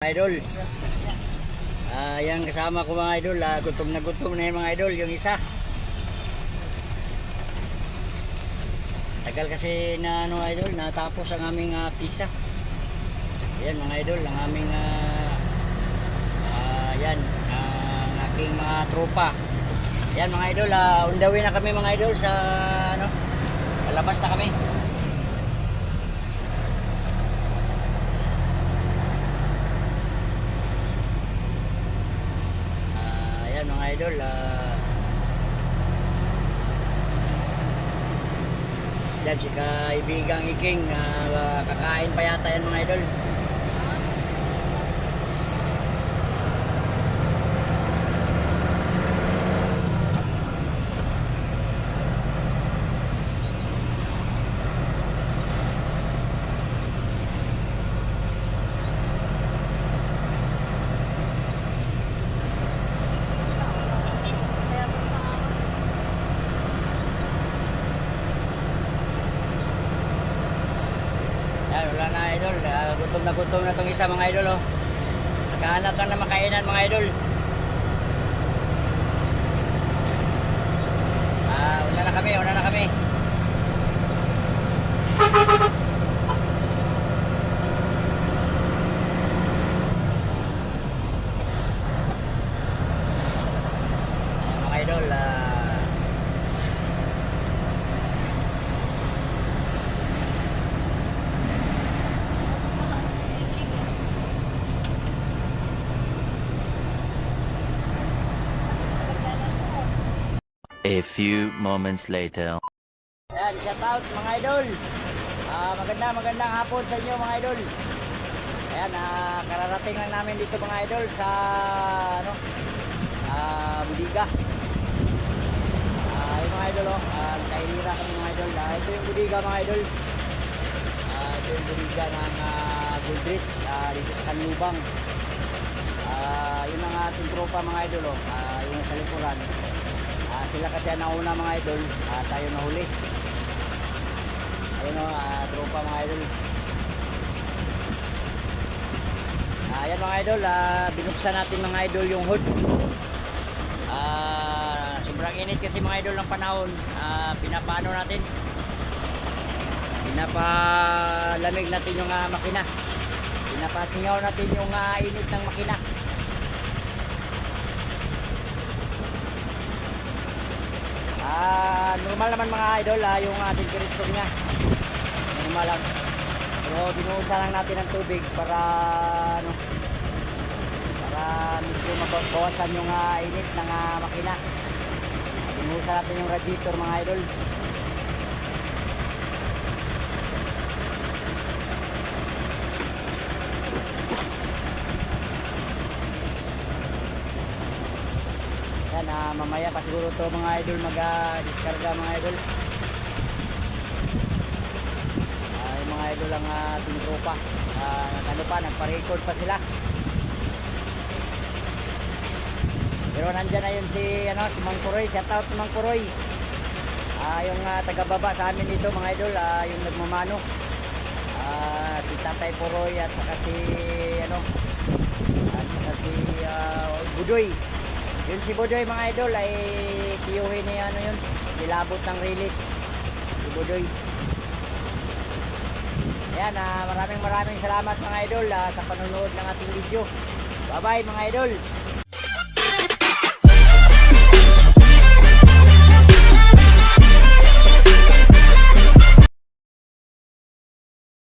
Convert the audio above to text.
Idol. Ah, yan kasama ko mga idol. Ah, gutom na gutom na yung mga idol, yung isa. Tagal kasi na ano idol, natapos ang aming ah, pizza. Yan mga idol, ang aming ah, ah, yan, ang aking mga tropa. Yan mga idol, the way na kami mga idol sa ano, palabas na kami. Ayan mga idol. ah yan si kaibigang Iking. ah, kakain pa yata yan mga idol. Yan, wala na idol. Ah, gutom na gutom na itong isa mga idol. Oh. Nakahanap lang na makainan mga idol. Ah, una na kami, una na kami. Ayan, mga idol, ah, A few moments later. Ayan, shout out mga idol. Ah, maganda, magandang hapon sa inyo mga idol. Ayan, ah, kararating lang namin dito mga idol sa ano, ah, Budiga. Ah, yung mga idol oh, ah, nakaihira kami mga idol. Ah, ito yung Budiga mga idol. Ah, ito yung Budiga ng ah, Goodrich ah, dito sa Kanlubang. Ah, yun ang ating tropa mga idol oh, ah, yung sa likuran. Ah, sila kasi ang nauna mga idol, ah, tayo nahuli. Ayun o, ah, tropa mga idol. Ah, ayan mga idol, ah, binuksan natin mga idol yung hood. Ah, sobrang init kasi mga idol ng panahon. Ah, pinapano natin. Pinapalamig natin yung ah, makina. Pinapasingaw natin yung ah, init ng makina. Ah, normal naman mga idol ah, yung ating direksyon niya. Normal lang. Pero binuhusan lang natin ng tubig para ano para medyo mabawasan yung ah, init ng ah, makina. Binuhusan natin yung radiator mga idol. Yan, ah, mamaya pa siguro to mga idol mag-discarga mga idol. Ah, yung mga idol ang uh, ating tropa. Ah, ano pa, nagpa-record pa sila. Pero nandyan na yun si, ano, si Mang Kuroy. Shout out si Mang Kuroy. Ah, yung ah, taga-baba sa amin dito mga idol, ah, yung nagmamano. Ah, si Tatay Kuroy at saka si, ano, at saka si ah, Budoy. Yun si Budoy mga idol ay tiyuhin ni ano yun, nilabot ng release. Si Budoy. Ayan, ah, maraming maraming salamat mga idol ah, sa panonood ng ating video. Bye bye mga idol.